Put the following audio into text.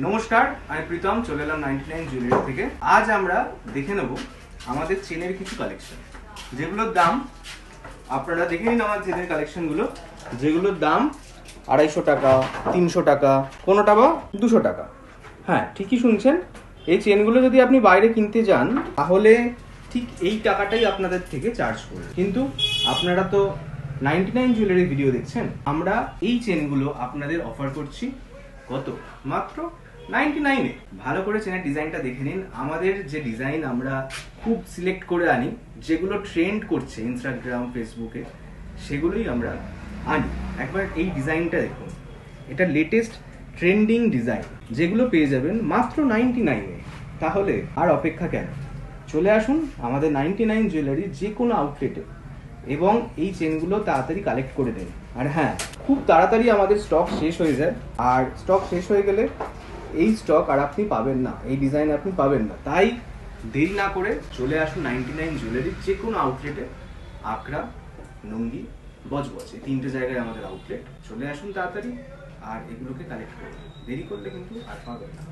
নমস্কার, আমি প্রীতম, চলে এলাম নাইনটি নাইন জুয়েলারি থেকে। আজ আমরা দেখে নেব আমাদের চেনের কিছু কালেকশন যেগুলোর দাম, আপনারা দেখে নিন আমার চেনের কালেকশনগুলো যেগুলোর দাম আড়াইশো টাকা, তিনশো টাকা, কোনোটা বা দুশো টাকা। হ্যাঁ ঠিকই শুনছেন। এই চেনগুলো যদি আপনি বাইরে কিনতে যান, তাহলে ঠিক এই টাকাটাই আপনাদের থেকে চার্জ করবে। কিন্তু আপনারা তো নাইনটি নাইন জুয়েলারি ভিডিও দেখছেন। আমরা এই চেনগুলো আপনাদের অফার করছি। কত? মাত্র নাইনটি নাইনে ভালো করে চেনের ডিজাইনটা দেখে নিন। আমাদের যে ডিজাইন আমরা খুব সিলেক্ট করে আনি, যেগুলো ট্রেন্ড করছে ইনস্টাগ্রাম ফেসবুকে সেগুলোই আমরা আনি। একবার এই ডিজাইনটা দেখুন। এটা লেটেস্ট ট্রেন্ডিং ডিজাইন যেগুলো পেয়ে যাবেন মাত্র নাইনটি নাইনে তাহলে আর অপেক্ষা কেন? চলে আসুন আমাদের নাইনটি নাইন জুয়েলারি যে কোনো আউটলেটে এবং এই চেনগুলো তাড়াতাড়ি কালেক্ট করে দিন আর হ্যাঁ খুব তাড়াতাড়ি আমাদের স্টক শেষ হয়ে যায়। আর স্টক শেষ হয়ে গেলে এই স্টক আর আপনি পাবেন না, এই ডিজাইন আপনি পাবেন না। তাই দেরি না করে চলে আসুন নাইনটি নাইন জুয়েলারির যে কোনো আউটলেটে আকরা নঙ্গি বজবজ, এই তিনটে জায়গায় আমাদের আউটলেট চলে আসুন তাড়াতাড়ি আর এগুলোকে কালেক্ট করুন দেরি করলে কিন্তু আর পাবেন না।